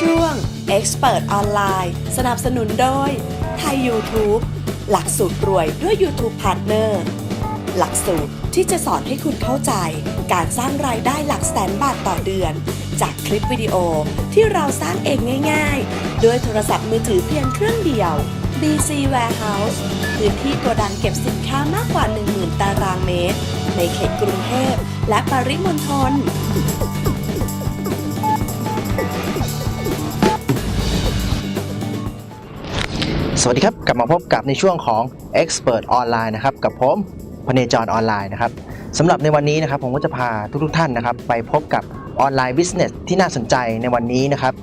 ช่วง Expert ออนไลน์สนับสนุนโดยไทย YouTube หลักสูตรรวยด้วย YouTube Partner หลักสูตรที่จะสอนให้คุณเข้าใจการสร้างรายได้หลักแสนบาทต่อเดือน จากคลิปวิดีโอที่เราสร้างเองง่าย ๆ ด้วยโทรศัพท์มือถือเพียงเครื่องเดียว BC Warehouse พื้นที่โกดังเก็บสินค้ามากกว่า 10,000 ตารางเมตร ในเขตกรุงเทพและปริมณฑล สวัสดีครับ กลับมาพบกับในช่วงของ Expert ออนไลน์นะครับ กับผมพเนจรออนไลน์นะครับสำหรับในวันนี้นะครับ ผมก็จะพาทุกๆท่านนะครับ ไปพบกับออนไลน์บิสเนสที่น่าสนใจในวันนี้นะครับ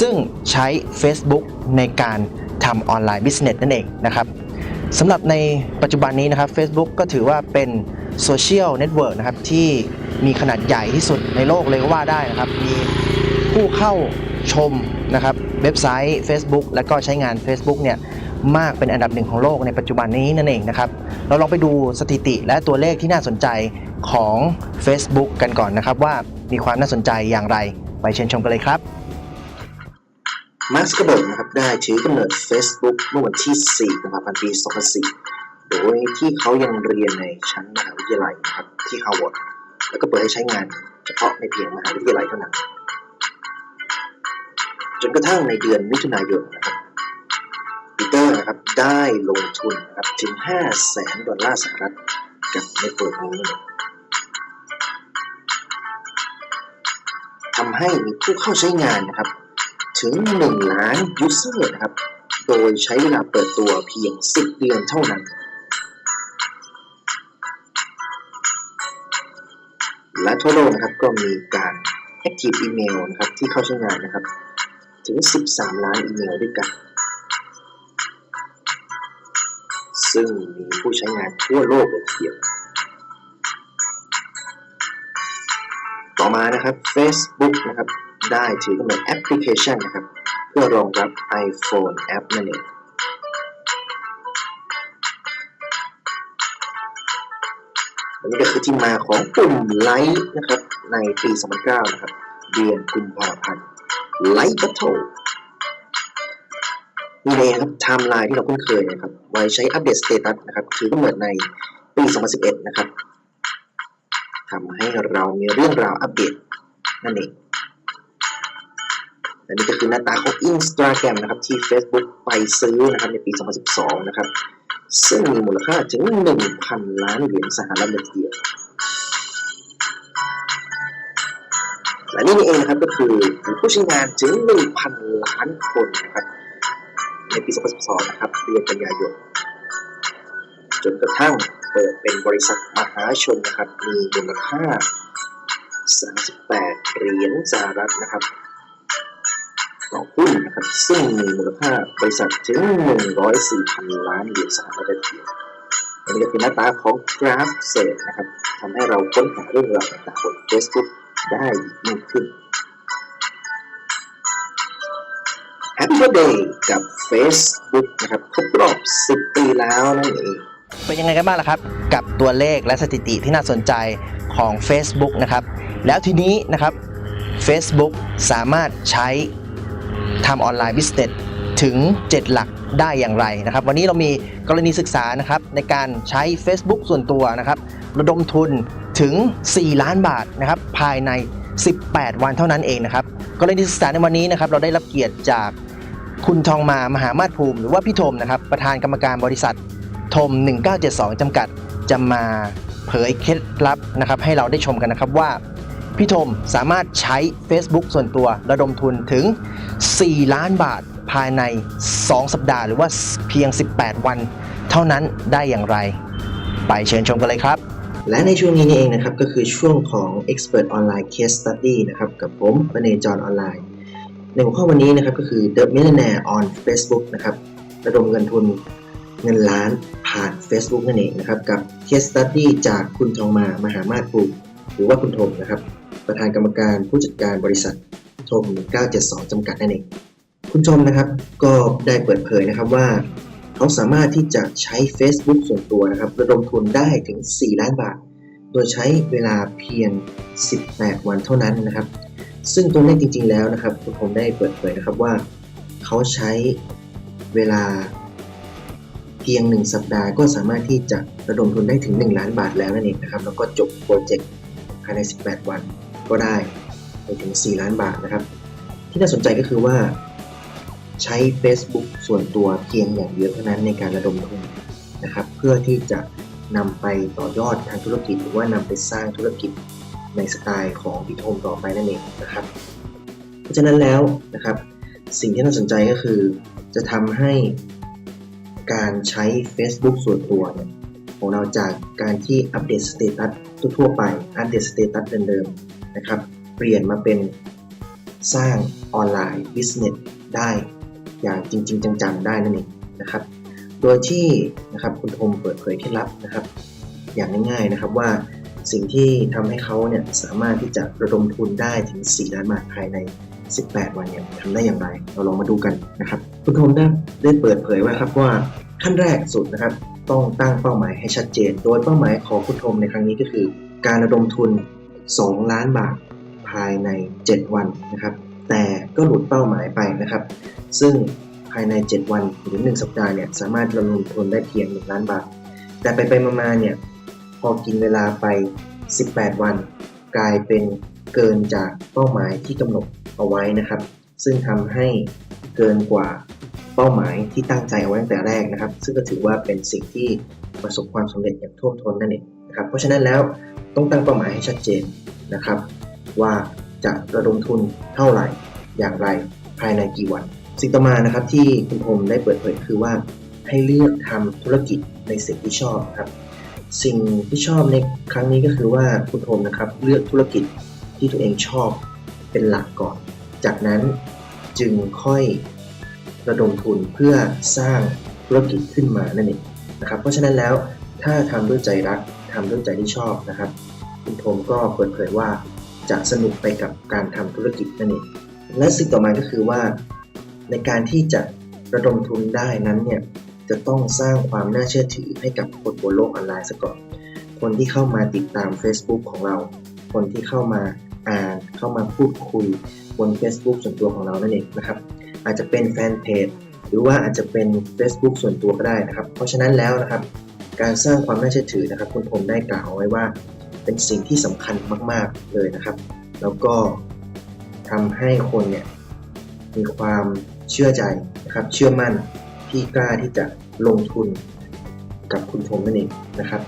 ซึ่งใช้ Facebook ในการทำออนไลน์บิสเนสนั่นเองนะครับสำหรับในปัจจุบันนี้นะครับ Facebook ก็ถือว่าเป็นโซเชียลเน็ตเวิร์กนะครับ ที่มีขนาดใหญ่ที่สุดในโลกเลยก็ว่าได้นะครับ มีผู้เข้าชมนะครับ เว็บไซต์ Facebook และก็ใช้งาน Facebook เนี่ย มากเป็นอันดับหนึ่งของโลกในปัจจุบันนี้นั่นเองนะครับ เราลองไปดูสถิติและตัวเลขที่น่าสนใจของ Facebook กันก่อนนะครับว่ามีความน่าสนใจอย่างไร ไปเชิญชมกันเลยครับมาร์คซักเคอร์เบิร์กนะครับได้ถือกำเนิด Facebook เมื่อวันที่ 4 กุมภาพันธ์ ปี 2004 โดยที่เขายังเรียนในชั้นมหาวิทยาลัยนะครับที่ฮาร์วาร์ดแล้วก็เปิดให้ใช้งานเฉพาะในเพียงมหาวิทยาลัยเท่านั้น จนกระทั่งในเดือนมิถุนายนนะครับ ได้ลงทุนนะครับถึง5แสนดอลลาร์สหรัฐกับเน็ตเวิร์กนี้ทำให้มีผู้เข้าใช้งานนะครับ ถึง 1 ล้านยูเซอร์นะครับ โดยใช้เวลาเปิดตัวเพียง 10 เดือนเท่านั้น และทั่วโลกนะครับก็มีการ Active Email นะครับที่เข้าใช้งานนะครับ ถึง 13 ล้านอีเมลด้วยกัน ซึ่งมีผู้ใช้งานทั่วโลกเลยทีเดียวต่อมานะครับ Facebook นะครับ ได้ถือกำเนิดแอปพลิเคชันนะครับ เพื่อรองรับ iPhone แอปนั่นเองอันนี้ก็คือที่มาของปุ่มไลค์นะครับ ในปี 2009 นะครับ เดือนกุมภาพันธ์ไลค์บัตเทิ ลนี่เลยครับไทม์ไลน์ที่เราคุ้นเคยนะครับ ไว้ใช้อัปเดตสเตตัสนะครับถือกำเนิดในปี 2011 นะครับทำให้เรามีเรื่องราวอัปเดตนั่นเองและนี่ก็คือหน้าตาของ Instagram นะครับ ที่ Facebook ไปซื้อนะครับในปี 2012 นะครับ ซึ่งมีมูลค่าถึง 1,000 ล้านเหรียญสหรัฐเลยทีเดียวและนี่เองนะครับก็คือผู้ใช้งานถึง 1,000 ล้านคนนะครับ ในปี 2012 นะครับ เดือนกันยายน จนกระทั่งเปิดเป็นบริษัทมหาชนนะครับ มีมูลค่า 38 เหรียญสหรัฐนะครับต่อหุ้นนะครับ ซึ่งมีมูลค่าบริษัทถึง 104,000 ล้านเหรียญสหรัฐเลยเดียวอันนี้ก็คือหน้าตาของ Graph Search นะครับทำให้เราค้นหาเรื่องราวต่างๆบน Facebook ได้มากขึ้น Happy Birthday กับ Facebook นะครับครบรอบ 10 ปีแล้วนั่นเองเป็นยังไงกันบ้างล่ะครับ กับตัวเลขและสถิติที่น่าสนใจของ Facebook นะครับ แล้วทีนี้นะครับ Facebook สามารถใช้ทำออนไลน์บิสเนสถึง 7 หลักได้อย่างไรนะครับ วันนี้เรามีกรณีศึกษานะครับในการใช้ Facebook ส่วนตัวนะครับ ระดมทุนถึง 4 ล้านบาทนะครับภายใน 18 วันเท่านั้นเองนะครับกรณีศึกษาในวันนี้นะครับเราได้รับเกียรติจาก คุณทองมามหามาศภูมิ หรือว่าพี่ธมนะครับ ประธานกรรมการบริษัททม1972 จำกัด จะมาเผยเคล็ดลับนะครับ ให้เราได้ชมกันนะครับว่า พี่ธมสามารถใช้ Facebook ส่วนตัวระดมทุนถึง 4 ล้านบาทภายใน 2 สัปดาห์ หรือว่าเพียง 18 วัน เท่านั้นได้อย่างไร ไปเชิญชมกันเลยครับ และในช่วงนี้นี่เองนะครับ ก็คือช่วงของ Expert Online Case Study นะครับ กับผมประเนจรออนไลน์ ในหัวข้อวันนี้นะครับก็คือ The Millionaire on Facebook นะครับระดมเงินทุนเงินล้านผ่าน Facebook นั่นเองนะครับกับ Case Study จากคุณทองมามหามาศภูหรือว่าคุณทมนะครับ ประธานกรรมการผู้จัดการบริษัททม972จำกัดนั่นเองคุณชมนะครับก็ได้เปิดเผยนะครับว่า เขาสามารถที่จะใช้ Facebook ส่วนตัวนะครับระดมทุนได้ถึง 4 ล้านบาท โดยใช้เวลาเพียง 18 วันเท่านั้นนะครับ ซึ่งตัวเลขจริง ๆ แล้วนะครับคุณผมได้เปิดเผยนะครับว่า เขาใช้เวลาเพียง 1 สัปดาห์ก็สามารถที่จะระดมทุนได้ถึง 1 ล้านบาทแล้วนั่นเองนะครับ แล้วก็จบโปรเจกต์ภายใน 18 วันก็ได้ไปถึง 4 ล้านบาทนะครับ ที่น่าสนใจก็คือว่า ใช้ Facebook ส่วนตัวเพียงอย่างเดียวเท่านั้นในการระดมทุนนะครับ เพื่อที่จะนำไปต่อยอดทางธุรกิจ หรือว่านำไปสร้างธุรกิจ ในสไตล์ของพี่โทมต่อไปนั่นเองนะครับ เพราะฉะนั้นแล้วนะครับ สิ่งที่น่าสนใจก็คือ จะทำให้การใช้ Facebook ส่วนตัวเนี่ยของเราจากการที่อัปเดตสเตตัสทั่วไป อัปเดตสเตตัสเดิมๆนะครับ เปลี่ยนมาเป็นสร้างออนไลน์บิสเนสได้อย่างจริง ๆ จังๆ ได้นั่นเองนะครับ โดยที่นะครับคุณโทมเปิดเผยเคล็ดลับนะครับ อย่างง่ายๆนะครับว่า สิ่งที่ทำให้เขาเนี่ยสามารถที่จะระดมทุนได้ถึง 4 ล้านบาทภายใน 18 วันเนี่ยทำได้อย่างไร เราลองมาดูกันนะครับ คุณโทมได้ได้เปิดเผยไว้ครับว่าขั้นแรกสุดนะครับ ต้องตั้งเป้าหมายให้ชัดเจน โดยเป้าหมายของคุณโทมในครั้งนี้ก็คือ การระดมทุน 2 ล้านบาทภายใน 7 วันนะครับ แต่ก็หลุดเป้าหมายไปนะครับ ซึ่งภายใน 7 วันหรือ 1 สัปดาห์เนี่ยสามารถระดมทุนได้เพียง 1 ล้านบาท แต่ไปไปมาๆเนี่ย พอกินเวลาไป 18 วัน กลายเป็นเกินจากเป้าหมายที่กำหนดเอาไว้นะครับ ซึ่งทำให้เกินกว่าเป้าหมายที่ตั้งใจเอาไว้ตั้งแต่แรกนะครับ ซึ่งก็ถือว่าเป็นสิ่งที่ประสบความสำเร็จอย่างท่วมท้นนั่นเองนะครับ เพราะฉะนั้นแล้วต้องตั้งเป้าหมายให้ชัดเจนนะครับ ว่าจะระดมทุนเท่าไหร่อย่างไรภายในกี่วัน สิ่งต่อมานะครับที่คุณพรมได้เปิดเผยคือว่าให้เลือกทำธุรกิจในสิ่งที่ชอบครับ สิ่งที่ชอบในครั้งนี้ก็คือว่าคุณโทมนะครับเลือกธุรกิจที่ตัวเองชอบเป็นหลักก่อน จากนั้นจึงค่อยระดมทุนเพื่อสร้างธุรกิจขึ้นมานั่นเองนะครับ เพราะฉะนั้นแล้วถ้าทำด้วยใจรักทำด้วยใจที่ชอบนะครับ คุณโทมก็เปิดเผยว่าจะสนุกไปกับการทำธุรกิจนั่นเองและสิ่งต่อมาก็คือว่า ในการที่จะระดมทุนได้นั้นเนี่ย จะต้องสร้างความน่าเชื่อถือให้กับคนบนโลกออนไลน์ซะก่อน คนที่เข้ามาติดตาม Facebook ของเรา คนที่เข้ามาอ่าน เข้ามาพูดคุยบน Facebook ส่วนตัวของเรานั่นเองนะครับ อาจจะเป็นแฟนเพจหรือว่าอาจจะเป็น Facebook ส่วนตัวก็ได้นะครับ เพราะฉะนั้นแล้วนะครับ การสร้างความน่าเชื่อถือนะครับ คุณผมได้กล่าวไว้ว่า เป็นสิ่งที่สำคัญมาก ๆ เลยนะครับ แล้วก็ทำให้คนเนี่ยมีความเชื่อใจนะครับ เชื่อมั่น ที่กล้าที่จะลงทุนกับคุณชมนั่นเองนะครับ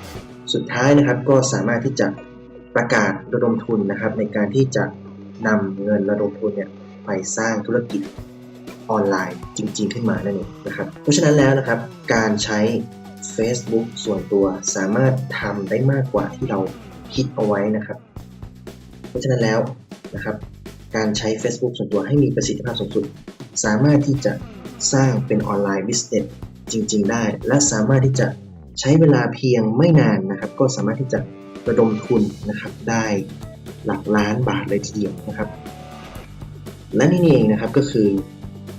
สุดท้ายนะครับก็สามารถที่จะประกาศระดมทุนนะครับ ในการที่จะนำเงินระดมทุนเนี่ยไปสร้างธุรกิจออนไลน์จริง ๆ ขึ้นมานั่นเองนะครับ เพราะฉะนั้นแล้วนะครับการใช้ Facebook ส่วนตัวสามารถทำได้มากกว่าที่เราคิดเอาไว้นะครับ เพราะฉะนั้นแล้วนะครับ การใช้ Facebook ส่วนตัวให้มีประสิทธิภาพสูงสุด สามารถที่จะ สร้างเป็นออนไลน์บิสเนสจริง ๆ ได้ และสามารถที่จะใช้เวลาเพียงไม่นานนะครับ ก็สามารถที่จะระดมทุนนะครับได้หลักล้านบาทเลยทีเดียวนะครับ และนี่เองนะครับก็คือ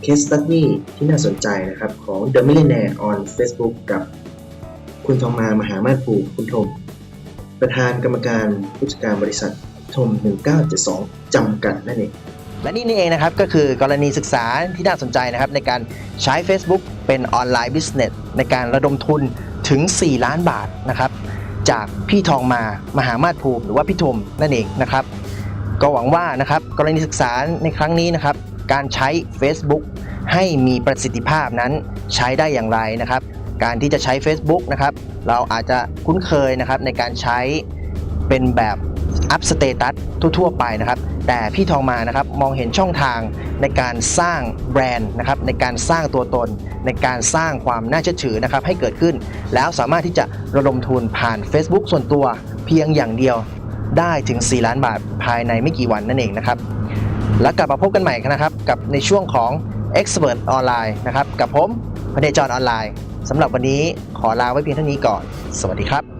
case study ที่น่าสนใจนะครับของ The Millionaire on Facebook กับคุณทองมามหามาศภูคุณทม ประธานกรรมการผู้จัดการบริษัททม 1972 จำกัดนั่นเอง และนี่นี่เองนะครับก็คือกรณีศึกษาที่น่าสนใจนะครับในการใช้ Facebook เป็นออนไลน์บิสเนสในการระดมทุนถึง 4 ล้านบาทนะครับจากพี่ทองมามหามาศภูมิหรือว่าพี่ทมนั่นเองนะครับ ก็หวังว่านะครับกรณีศึกษาในครั้งนี้นะครับการใช้ Facebook ให้มีประสิทธิภาพนั้นใช้ได้อย่างไรนะครับ การที่จะใช้ Facebook นะครับเราอาจจะคุ้นเคยนะครับในการใช้เป็นแบบ อัพสเตตัสทั่วๆไปนะครับ แต่พี่ทองมานะครับมองเห็นช่องทางในการสร้างแบรนด์นะครับในการสร้างตัวตน ในการสร้างความน่าเชื่อถือนะครับให้เกิดขึ้น แล้วสามารถที่จะระดมทุนผ่าน Facebook ส่วนตัวเพียงอย่างเดียวได้ถึง 4 ล้านบาทภายในไม่กี่วันนั่นเองนะครับ แล้วกลับมาพบกันใหม่นะครับ กับในช่วงของ Expert ออนไลน์นะครับ กับผมพเนจรออนไลน์สำหรับวันนี้ขอลาไว้เพียงเท่านี้ก่อน สวัสดีครับ